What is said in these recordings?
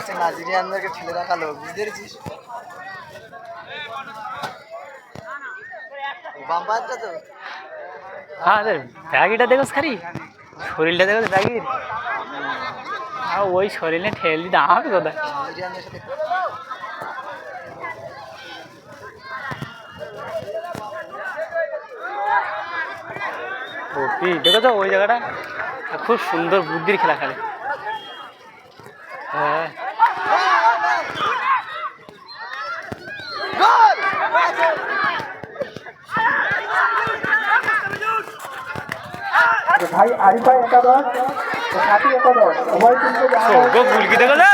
হচ্ছে নাইজেরিয়ানদেরকে ঠেলে রাখালো বুঝতে পেরেছিস? বাম্পারটা তো? হ্যাঁ ব্যাগিটা দেখো খালি? শরীরটা দেখো ব্যাগির? আর ওই শরীরে ঠেলি কোথায়? দেখো তো ওই জায়গাটা? খুব সুন্দর বুদ্ধির খেলা খেলে। হ্যাঁ। আরিফা একাদশ সাথী একাদশ উভয় কিন্তু গো গুলকি দেখো তো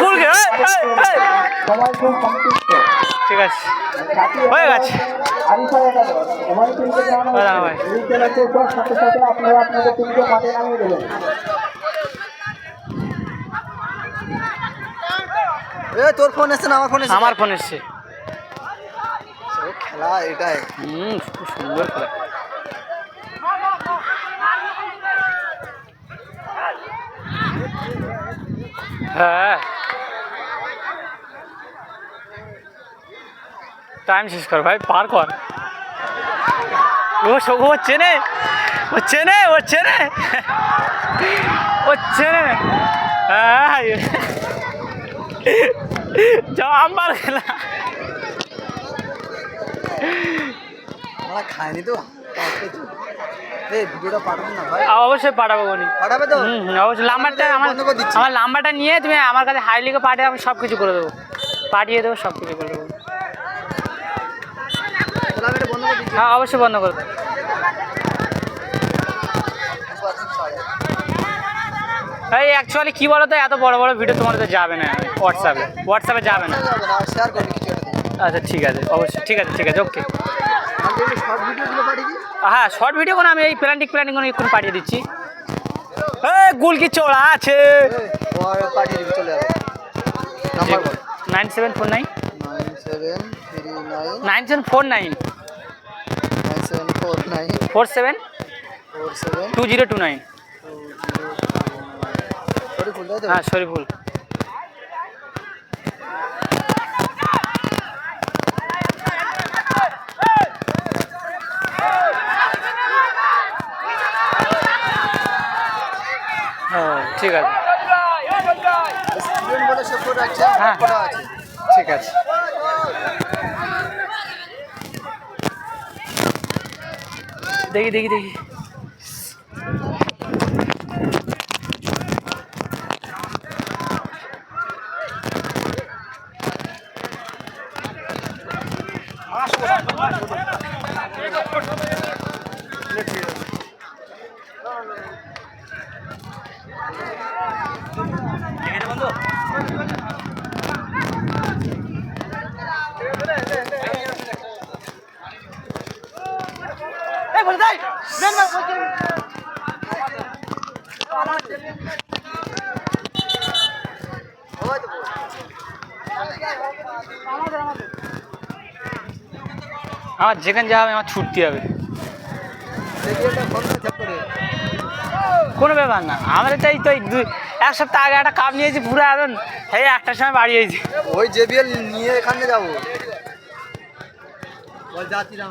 গুলকি সবাই খুব সংক্ষিপ্ত ঠিক আছে। হয়ে গেছে। সাথে সাথে আপনারা আপনাদের টিমকে মাঠে নামিয়ে দেবেন। এ তোর ফোন এসছে না? আমার ফোন এসছে। আমার ফোন এসছে। খেলা এটাই। হুম খুব সুন্দর খেলা। टाइम शेष कर भाई पार कर वो वो चेने वो चेने वो चेने। वो चेने। हाँ, जब खेला। আমার খাইনি তো। কাউকে তো। এই ভিডিওটা পাঠাবো না ভাই? অবশ্যই পাঠাবো বনি। পাঠাবে তো? হুম অবশ্যই। নাম্বারটা আমার। আমার নাম্বারটা নিয়ে তুমি আমার কাছে হাই লিখে পাঠিয়ে আমি সব কিছু করে দেবো। পাঠিয়ে দেবো সব কিছু করে দেবো হ্যাঁ অবশ্যই বন্ধ করে এই অ্যাকচুয়ালি কী বলো তো এত বড় বড় ভিডিও তোমার তো যাবে না। হোয়াটসঅ্যাপে হোয়াটসঅ্যাপে যাবে না। আচ্ছা ঠিক আছে। অবশ্যই ঠিক আছে ঠিক আছে ওকে শর্ট ভিডিওগুলো হ্যাঁ শর্ট ভিডিও কোনো আমি এই প্ল্যান্টিক প্ল্যান্টিং কোনো এক্ষুনি পাঠিয়ে দিচ্ছি। গুলকি চোড়া আছে। Nine seven four nine. Nine seven four nine. Four seven. Two zero two nine. হ্যাঁ শরীফুল হ্যাঁ ঠিক আছে। হ্যাঁ। ঠিক আছে। দেখি দেখি দেখি। ওই বল। আমার যেখানে হবে, আমার ছুটতে হবে। কোনো ব্যাপার না আমাদের তাই তো দুই এক সপ্তাহ আগে একটা কাপ নিয়েছি, পুরো একদম এই একটার সময় বাড়ি হয়েছি ওই জেবিএল নিয়ে এখানে যাব বল যাচ্ছি না